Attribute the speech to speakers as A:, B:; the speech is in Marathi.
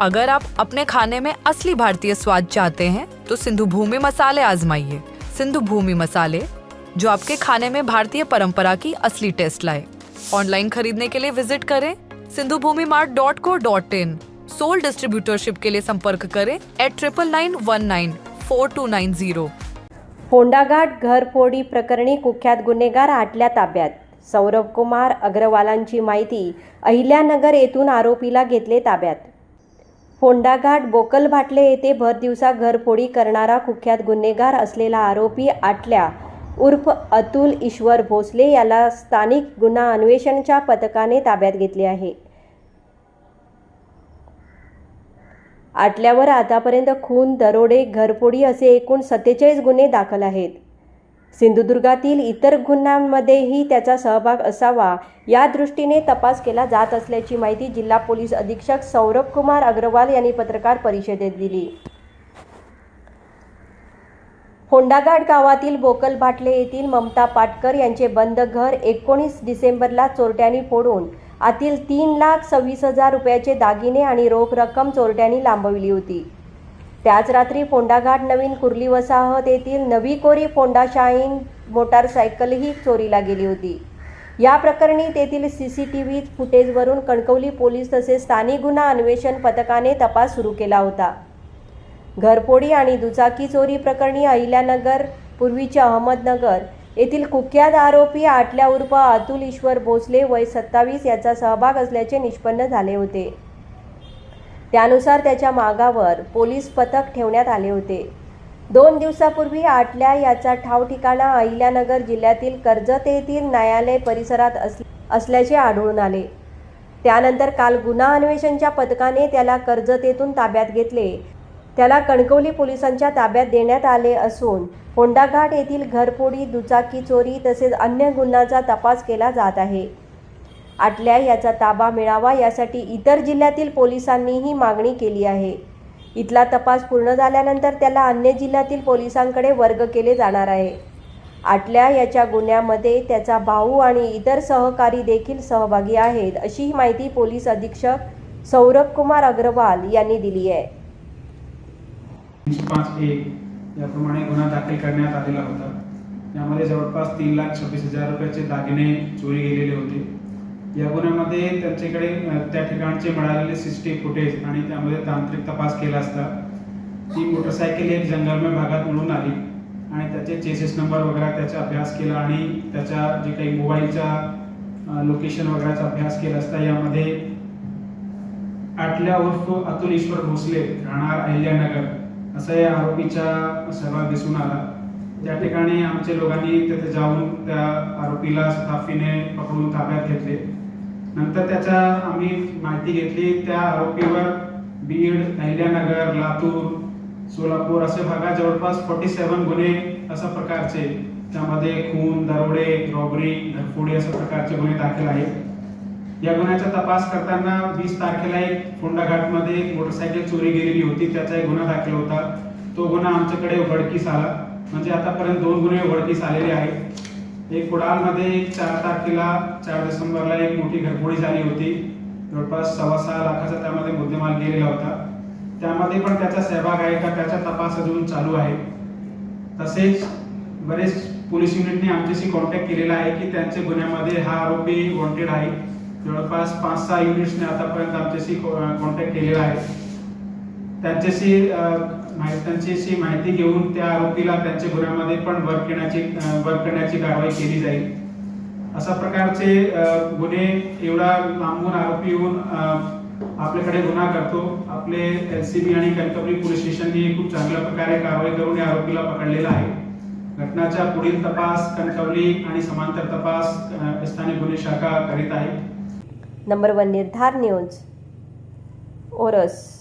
A: अगर आप अपने खाने में असली भारतीय स्वाद चाहते हैं तो सिंधु भूमि मसाले आजमाइए। सिंधु भूमि मसाले, जो आपके खाने में भारतीय परंपरा की असली टेस्ट लाए। ऑनलाइन खरीदने के लिए विज़िट करें Sindhu Bhoomi mart dot co dot in. Sole distributorship के लिए संपर्क करें at triple nine one nine four two nine zero
B: Phondaghat घरफोडी प्रकरणी कुख्यात गुन्हेगार आटल्या ताब्यात। सौरभ कुमार अग्रवालांची माहिती अहिल्यानगर येथून आरोपीला घेतले ताब्यात। फोंडाघाट बोकल भाटले येथे भरदिवसा घरफोडी करणारा कुख्यात गुन्हेगार असलेला आरोपी आटल्या उर्फ अतुल ईश्वर भोसले याला स्थानिक गुन्हा अन्वेषणच्या पथकाने ताब्यात घेतले आहे. आटल्यावर आतापर्यंत खून दरोडे घरफोडी असे एकूण सत्तेचाळीस गुन्हे दाखल आहेत. सिंधुदुर्गातील इतर गुन्ह्यांमध्येही त्याचा सहभाग असावा. या दृष्टीने तपास केला जात असल्याची माहिती जिल्हा पोलीस अधीक्षक सौरभ कुमार अग्रवाल यांनी पत्रकार परिषदेत दिली. फोंडाघाट गावातील बोकल भाटले येथील ममता पाटकर यांचे बंद घर एकोणीस डिसेंबरला चोरट्यांनी फोडून आतील तीन लाख सव्वीस हजार रुपयाचे दागिने आणि रोख रक्कम चोरट्यांनी लांबविली होती. त्याच रात्री फोंडाघाट नवीन कुर्ली वसाहत येथील नवी कोरी फोंडा शाईन मोटारसायकलही चोरीला गेली होती. या प्रकरणी तेथील सी सी टी व्ही फुटेजवरून कणकवली पोलीस तसेच स्थानिक गुन्हा अन्वेषण पथकाने तपास सुरू केला होता. घरपोडी आणि दुचाकी चोरी प्रकरणी अहिल्यानगर पूर्वीच्या अहमदनगर येथील कुख्यात आरोपी आटल्या उर्फ अतुल ईश्वर भोसले वय सत्तावीस याचा सहभाग असल्याचे निष्पन्न झाले होते. त्यानुसार त्याच्या मागावर पोलीस पथक ठेवण्यात आले होते. दोन दिवसापूर्वी आटल्या याचा ठाव ठिकाणा अहिल्यानगर जिल्ह्यातील कर्जत येथील न्यायालय परिसरात अस असल्याचे आढळून आले. त्यानंतर काल गुन्हा अन्वेषणच्या पथकाने त्याला कर्जत येथून ताब्यात घेतले. त्याला कणकवली पोलिसांच्या ताब्यात देण्यात आले असून होंडाघाट येथील घरफोडी दुचाकी चोरी तसेच अन्य गुन्ह्याचा तपास केला जात आहे. आटल्या याचा ताबा मिळावा यासाठी इतर जिल्ह्यातील पोलिसांनीही मागणी केली आहे. इथला तपास पूर्ण झाल्यानंतर त्याला अन्य जिल्ह्यातील पोलिसांकडे वर्ग केले जाणार आहे. आटल्या याच्या गुन्ह्यामध्ये त्याचा भाऊ आणि इतर सहकारी देखील सहभागी आहेत अशी माहिती पोलीस अधीक्षक सौरभ कुमार अग्रवाल यांनी दिली आहे.
C: याप्रमाणे गुन्हा दाखल करण्यात आलेला होता. यामध्ये जवळपास तीन लाख छब्बीस हजार रुपयाचे दागिने चोरी गेलेले होते. या गुन्ह्यामध्ये त्यांच्याकडे त्या ठिकाणचे मिळालेले सिस्टी फुटेज आणि त्यामध्ये तांत्रिक तपास केला असता ती मोटरसायकल एक जंगलमय भागात मिळून आली आणि त्याचे चेसेस नंबर वगैरे त्याचा अभ्यास केला आणि त्याच्या जे काही मोबाईलच्या लोकेशन वगैरेचा अभ्यास केला असता यामध्ये आटल्या उर्फ अतुल ईश्वर भोसले राहणार अहिल्यानगर असा या आरोपीचा सहभाग दिसून आला. त्या ठिकाणी आमच्या लोकांनी तिथे जाऊन त्या आरोपीला ताफीने पकडून ताब्यात घेतले. नंतर त्याच्या आम्ही माहिती घेतली त्या आरोपीवर बीड अहिल्यानगर लातूर सोलापूर असे भागात जवळपास फोर्टी सेवन गुन्हे अशा प्रकारचे. त्यामध्ये खून दरोडे रॉबरी घरफोडी अशा प्रकारचे गुन्हे दाखल आहेत. या गुन्ह्याचा तपास करताना वीस तारखेला एक फोंडाघाटमध्ये एक मोटरसायकल चोरी गेलेली होती त्याचा एक गुन्हा दाखल होता. तो गुन्हा आमच्याकडे उघडकीस आला. म्हणजे आतापर्यंत दोन गुन्हे उघडकीस आलेले आहेत. एक कुडाळमध्ये एक चार तारखेला चार डिसेंबरला एक मोठी घरफोडी झाली होती. जवळपास सव्वा सहा लाखाचा त्यामध्ये मुद्देमाल गेलेला होता. त्यामध्ये पण त्याचा सहभाग आहे का त्याचा तपास अजून चालू आहे. तसेच बरेच पोलीस युनिटने आमच्याशी कॉन्टॅक्ट केलेला आहे की त्यांच्या गुन्ह्यामध्ये हा आरोपी वॉन्टेड आहे. जवळपास पाच सहा युनिट्सने आतापर्यंत आमच्याशी कॉन्टॅक्ट केलेला आहे. त्यांच्याशी त्यांच्याशी माहिती घेऊन त्या आरोपीला त्यांच्या गुन्ह्यामध्ये पण वर्क करण्याची वर्क करण्याची कारवाई केली जाईल. अशा प्रकारचे गुन्हे एवढा लांबून आरोपी येऊन आपल्याकडे गुन्हा करतो. आपले सी बी आणि कणकवली पोलीस स्टेशनने खूप चांगल्या प्रकारे कारवाई करून या आरोपीला पकडलेला आहे. घटनाचा पुढील तपास कणकवली आणि समांतर तपास स्थानिक गुन्हे शाखा करीत आहे.
B: Number one Nirdhar news Oros.